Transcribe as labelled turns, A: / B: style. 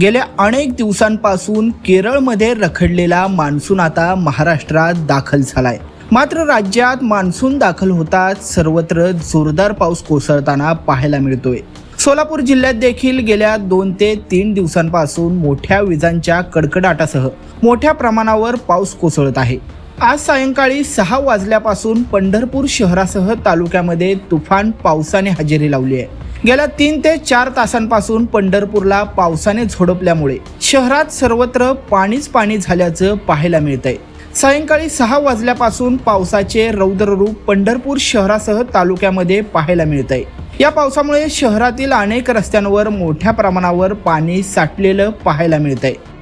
A: गेल्या अनेक दिवसांपासून केरळमध्ये रखडलेला मान्सून आता महाराष्ट्रात दाखल झालाय. मात्र राज्यात मान्सून दाखल होताच सर्वत्र जोरदार पाऊस कोसळताना पाहायला मिळतोय. सोलापूर जिल्ह्यात देखील गेल्या दोन ते तीन दिवसांपासून मोठ्या विजांच्या कडकडाटासह मोठ्या प्रमाणावर पाऊस कोसळत आहे. आज सायंकाळी सहा वाजल्यापासून पंढरपूर शहरासह तालुक्यामध्ये तुफान पावसाने हजेरी लावली आहे. गेल्या तीन ते चार तासांपासून पंढरपूरला पावसाने झोडपल्यामुळे शहरात सर्वत्र पाणीच पाणी झाल्याचं पाहायला मिळत आहे सायंकाळी सहा वाजल्यापासून पावसाचे रौद्ररूप पंढरपूर शहरासह तालुक्यामध्ये पाहायला मिळत आहे या पावसामुळे शहरातील अनेक रस्त्यांवर मोठ्या प्रमाणावर पाणी साठलेलं पाहायला मिळत आहे